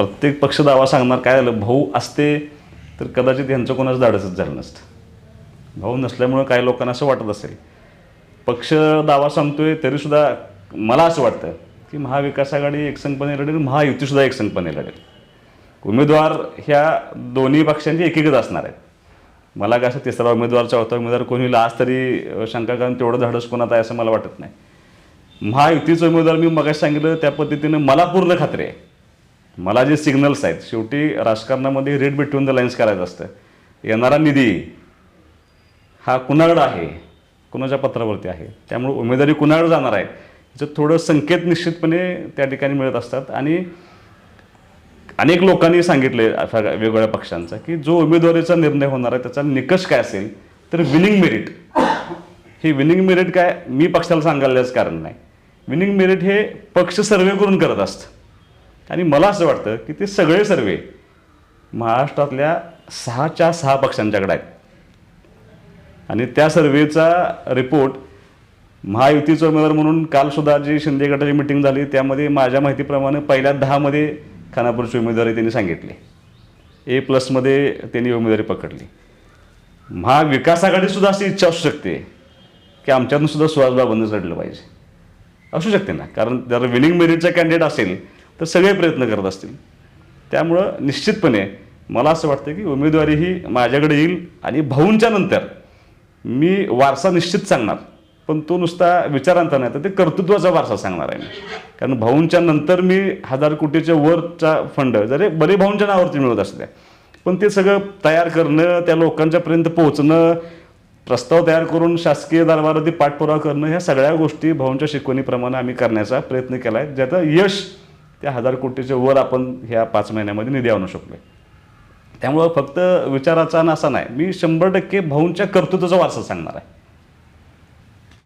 प्रत्येक पक्ष दावा सांगणार काय झालं? भाऊ असते तर कदाचित ह्यांचं कोणाचं धाडसच झालं नसतं. भाऊ नसल्यामुळं काही लोकांना असं वाटत असेल. पक्ष दावा सांगतोय तरीसुद्धा मला असं वाटतं की महाविकास आघाडी एकसंघपणे लढेल महायुतीसुद्धा एकसंघपणे लढेल. उमेदवार ह्या दोन्ही पक्षांची एकेकच असणार आहेत. मला काय असं तिसरा उमेदवार चौथा उमेदवार कोणी आज तरी शंका कारण तेवढं धाडस कोणात आहे असं मला वाटत नाही. महायुतीचं उमेदवार मी मगाशी सांगितलं त्या पद्धतीनं मला पूर्ण खात्री आहे. मला जे सिग्नल्स आहेत शेवटी राजकारणामध्ये रेड बिटवीन द लाईन्स करायचं असतं. येणारा निधी हा कुणाकडं आहे कुणाच्या पत्रावरती आहे? त्यामुळे उमेदवारी कुणाकडे जाणार आहे. याचं थोडं संकेत निश्चितपणे त्या ठिकाणी मिळत असतात. आणि अनेक लोकांनी सांगितले अशा वेगवेगळ्या पक्षांचा की जो उमेदवारीचा निर्णय होणार आहे त्याचा निकष काय असेल तर विनिंग मेरिट हे विनिंग मेरिट काय मी पक्षाला सांगायलाच कारण नाही. विनिंग मेरिट हे पक्ष सर्वे करून करत असतं. आणि मला असं वाटतं की ते सगळे सर्वे महाराष्ट्रातल्या सहाच्या सहा पक्षांच्याकडे आहेत. आणि त्या सर्वेचा रिपोर्ट महायुतीचा उमेदवार म्हणून कालसुद्धा जी शिंदे गटाची मिटिंग झाली त्यामध्ये माझ्या माहितीप्रमाणे पहिल्या दहामध्ये खानापूरची उमेदवारी त्यांनी सांगितली. ए प्लसमध्ये त्यांनी उमेदवारी पकडली. महाविकास आघाडीसुद्धा अशी इच्छा असू शकते की आमच्यातून सुद्धा बंद लढलं पाहिजे. असू शकते ना कारण जर विनिंग मेरिटचा कॅन्डिडेट असेल तर सगळे प्रयत्न करत असतील. त्यामुळं निश्चितपणे मला असं वाटतं की उमेदवारी ही माझ्याकडे येईल आणि भाऊंच्या नंतर मी वारसा निश्चित सांगणार. पण तो नुसता विचारांचा नाही तर ते कर्तृत्वाचा वारसा सांगणार आहे मी. कारण भाऊंच्या नंतर मी हजार कोटीच्या वरचा फंड जरी बरे भाऊंच्या नावावरती मिळत असते पण ते सगळं तयार करणं त्या लोकांच्यापर्यंत पोहोचणं प्रस्ताव तयार करून शासकीय दरबारावरती पाठपुरावा करणं ह्या सगळ्या गोष्टी भाऊंच्या शिकवणीप्रमाणे आम्ही करण्याचा प्रयत्न केला आहे ज्याचं यश त्या हजार कोटीच्या वर आपण ह्या पाच महिन्यामध्ये निधी आणू शकलो त्यामुळं फक्त विचाराचा आणि असा नाही. मी शंभर टक्के भाऊंच्या कर्तृत्वाचा वारसा सांगणार आहे.